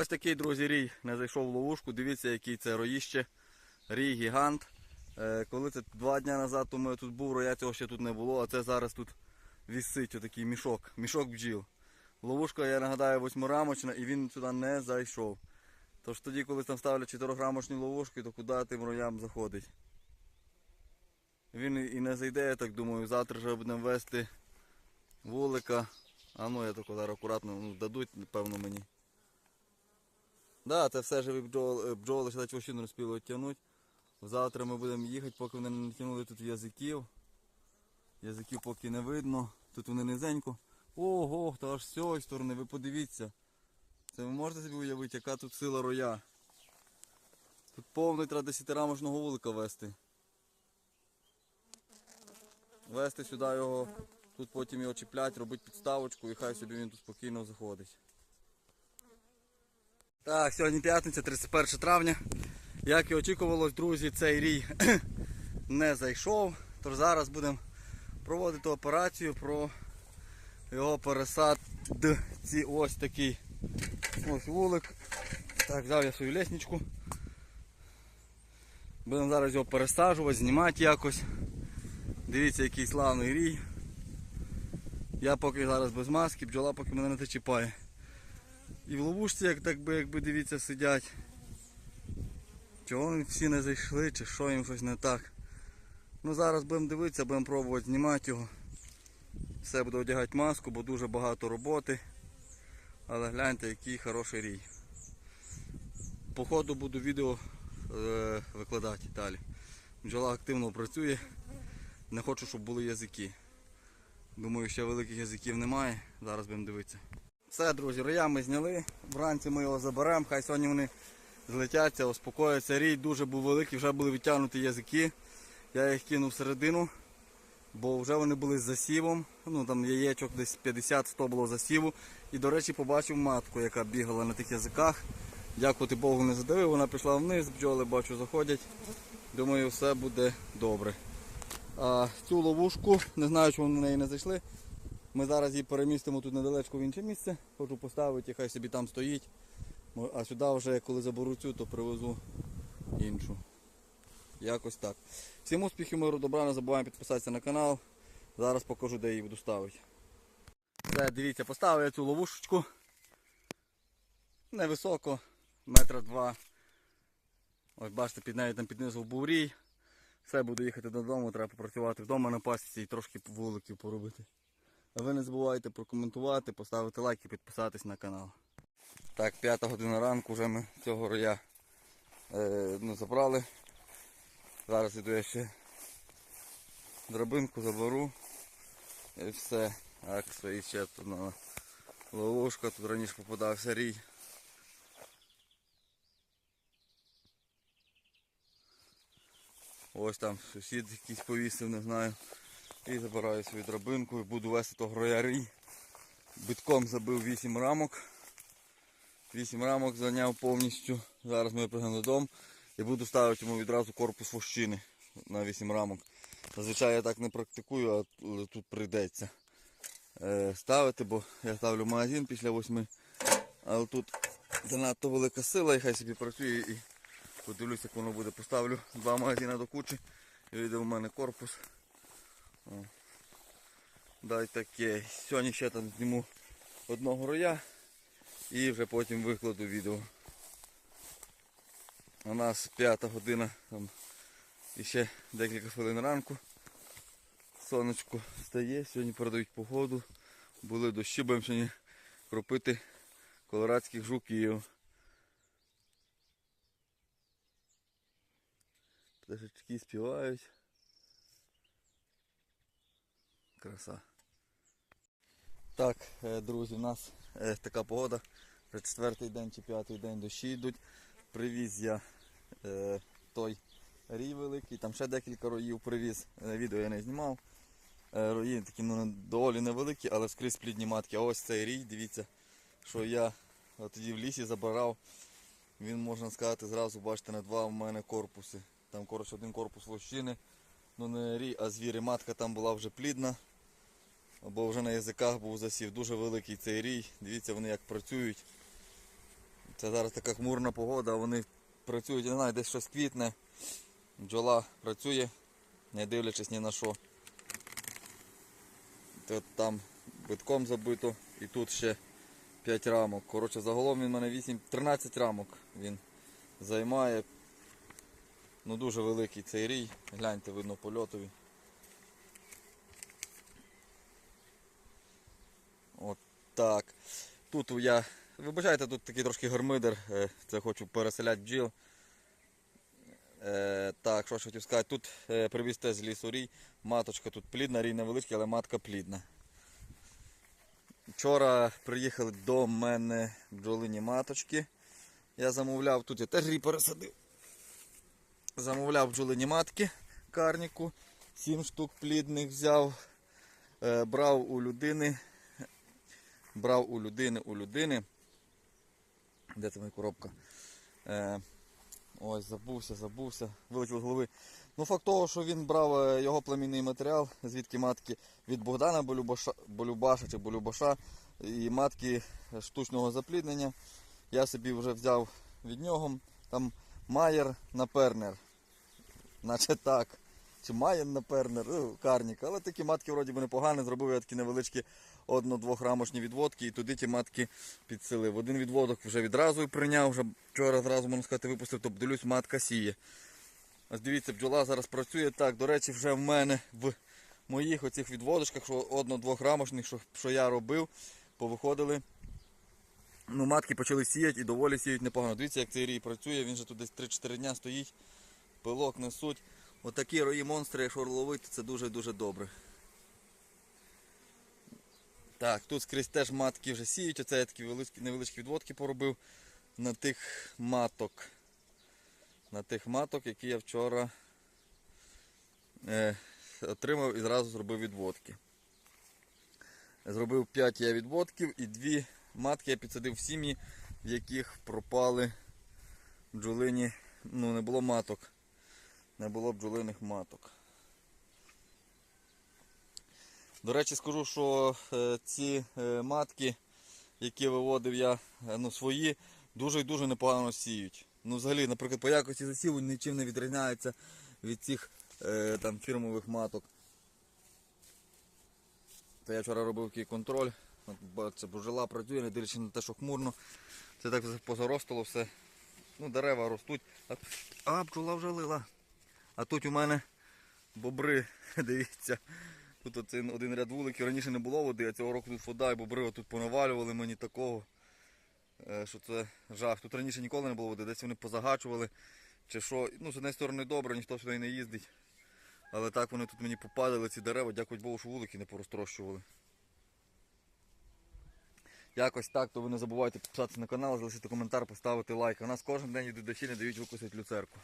Ось такий, друзі, рій не зайшов в ловушку. Дивіться, який це роїще. Рій гігант. Е, коли це два дні назад, тому я тут був, роя цього ще тут не було, а це зараз тут вісить отакий мішок. Мішок бджіл. Ловушка, я нагадаю, восьмирамочна і він сюди не зайшов. Тож тоді, коли там ставлять чотирьохрамочні ловушки, то куди тим роям заходить? Він і не зайде, я так думаю. Завтра вже будемо вести вулика. А ну я так зараз акуратно ну, дадуть, напевно, мені. Да, це все живі бджоли, бджоли ще чого не успіли відтягнути. Завтра ми будемо їхати, поки вони не натягнули тут язиків. Язиків поки не видно. Тут вони низенько. Ого, та аж з цієї сторони, ви подивіться. Це ви можете собі уявити, яка тут сила роя. Тут повний треба десятирамочного вулика вести. Вести сюди його, тут потім його чіплять, робити підставочку і хай собі він тут спокійно заходить. Так, сьогодні п'ятниця, 31 травня. Як і очікувалось, друзі, цей рій не зайшов. Тож зараз будемо проводити операцію про його пересадці. Ось такий ось вулик. Так, взяв я свою лесничку. Будемо зараз його пересаджувати, знімати якось. Дивіться, який славний рій. Я поки зараз без маски, бджола поки мене не зачіпає. І в ловушці, як так би, якби дивіться, сидять. Чого вони всі не зайшли, чи що їм щось не так. Ну зараз будемо дивитися, будемо пробувати знімати його. Все буду одягати маску, бо дуже багато роботи. Але гляньте, який хороший рій. По ходу буду відео е, викладати далі. Бджола активно працює. Не хочу, щоб були язики. Думаю, ще великих язиків немає. Зараз будемо дивитися. Все, друзі, роя ми зняли. Вранці ми його заберемо. Хай сьогодні вони злетяться, успокояться. Рій дуже був великий, вже були відтягнуті язики. Я їх кинув всередину, бо вже вони були з засівом. Ну там яєчок десь 50-100 було засіву. І, до речі, побачив матку, яка бігала на тих язиках. Дякувати Богу, не задавив. Вона пішла вниз, бджоли бачу, заходять. Думаю, все буде добре. А цю ловушку, не знаю, чому вони в неї не зайшли. Ми зараз її перемістимо тут недалечко в інше місце. Хочу поставити, хай собі там стоїть. А сюди вже коли заберу цю, то привезу іншу. Якось так. Всім успіхів, миру, добра, не забуваємо підписатися на канал. Зараз покажу, де її буду ставити. Все, дивіться, поставив я цю ловушечку. Невисоко, метра два. Ось бачите, під нею там під низу був рій. Все, буду їхати додому, треба попрацювати вдома на пасіці і трошки вуликів поробити. Ви не забувайте прокоментувати, поставити лайк і підписатись на канал. Так, п'ята година ранку вже ми цього роя е, ну, забрали. Зараз іду я ще драбинку заберу. І все. Так, стоїть ще тут на ловушка, тут раніше попадався рій. Ось там сусід якийсь повісив, не знаю. І забираю свою драбинку і буду вести того роярій. Битком забив 8 рамок. 8 рамок зайняв повністю. Зараз ми прийдемо додому і буду ставити йому відразу корпус вощини на 8 рамок. Зазвичай я так не практикую, але тут прийдеться е, ставити, бо я ставлю магазин після 8. Але тут занадто велика сила і хай собі працює і подивлюся, як воно буде. Поставлю два магазини до кучі і вийде в мене корпус. Дай таке. Сьогодні ще там зніму одного роя і вже потім викладу відео. У нас п'ята година, там і ще декілька хвилин ранку. Сонечко встає, сьогодні передають погоду. Були дощі, будемо сьогодні кропити колорадських жуків. Пташечки співають. Краса. Так, е, друзі, у нас е, така погода. Вже четвертий день чи п'ятий день дощі йдуть. Привіз я е, той рій великий, там ще декілька роїв привіз. Відео я не знімав. Рої такі ну, доволі невеликі, але скрізь плідні матки. А ось цей рій, дивіться, що я тоді в лісі забирав. Він, можна сказати, зразу бачите, на два в мене корпуси. Там коротше один корпус лощини. Ну не рій, а звіри. Матка там була вже плідна. Бо вже на язиках був засів. Дуже великий цей рій. Дивіться вони як працюють. Це зараз така хмурна погода, вони працюють, я не знаю, десь щось квітне. Бджола працює, не дивлячись ні на що. От там битком забито і тут ще 5 рамок. Коротше, загалом він мене 8, 13 рамок він займає. Ну дуже великий цей рій. Гляньте, видно польотові. От так. Тут я. Вибачайте, тут такий трошки гармидер. е, Це хочу переселяти бджіл. Е, так, що ж хотів сказати, тут е, привіз теж з лісу рій. Маточка тут плідна, рій невеличкий, але матка плідна. Вчора приїхали до мене бджолині маточки. Я замовляв, тут я теж рій пересадив. Замовляв бджолині матки карніку. 7 штук плідних взяв. Брав у людини. Брав у людини, у людини. Де це моя коробка? Е, ось, забувся, забувся, вилетів з голови. Ну, факт того, що він брав е, його племінний матеріал, звідки матки від Богдана Болюбаша, Болюбаша чи Болюбаша і матки штучного запліднення. Я собі вже взяв від нього. Там Майер на Пернер. Наче так. Чи Майен на Пернер, ну, карнік. Але такі матки вроді би непогані. Зробив я такі невеличкі одно-двохрамочні відводки і туди ті матки підсилив. Один відводок вже відразу прийняв, вже вчора зразу, можна сказати, випустив, тобто дивлюсь, матка сіє. Ось дивіться, бджола зараз працює так. До речі, вже в мене в моїх оцих відводочках, що одно-двохрамочних, що, що я робив, повиходили. Ну, матки почали сіяти і доволі сіють непогано. Дивіться, як цей рій працює, він же тут десь 3-4 дня стоїть, пилок несуть. Отакі рої монстри, якщо ловити, це дуже-дуже добре. Так, тут скрізь теж матки вже сіють. Оце я такі величкі, невеличкі відводки поробив на тих маток. На тих маток, які я вчора е, отримав і зразу зробив відводки. Зробив 5 я відводків і дві матки я підсадив в сім'ї, в яких пропали бджолині, ну не було маток. Не було бджолиних маток. До речі, скажу, що е, ці е, матки, які виводив я, е, ну, свої, дуже і дуже непогано сіють. Ну, взагалі, наприклад, по якості засіву нічим не відрізняється від цих там, фірмових маток. То я вчора робив такий контроль. Бачите, бджола працює, не дивлячись на те, що хмурно. Це так позаростало все. Ну, дерева ростуть. А, а бджола вже лила. А тут у мене бобри, дивіться. Тут оцей один ряд вуликів. Раніше не було води, а цього року тут вода і бобри тут понавалювали мені такого. е, Що це жах. Тут раніше ніколи не було води, десь вони позагачували. Чи що. Ну, з однієї сторони добре, ніхто сюди не їздить. Але так вони тут мені попадали, ці дерева, дякую Богу, що вулики не порозтрощували. Якось так, то ви не забувайте підписатися на канал, залишити коментар, поставити лайк. У нас кожен день йдуть дощі, не дають викосити люцерку.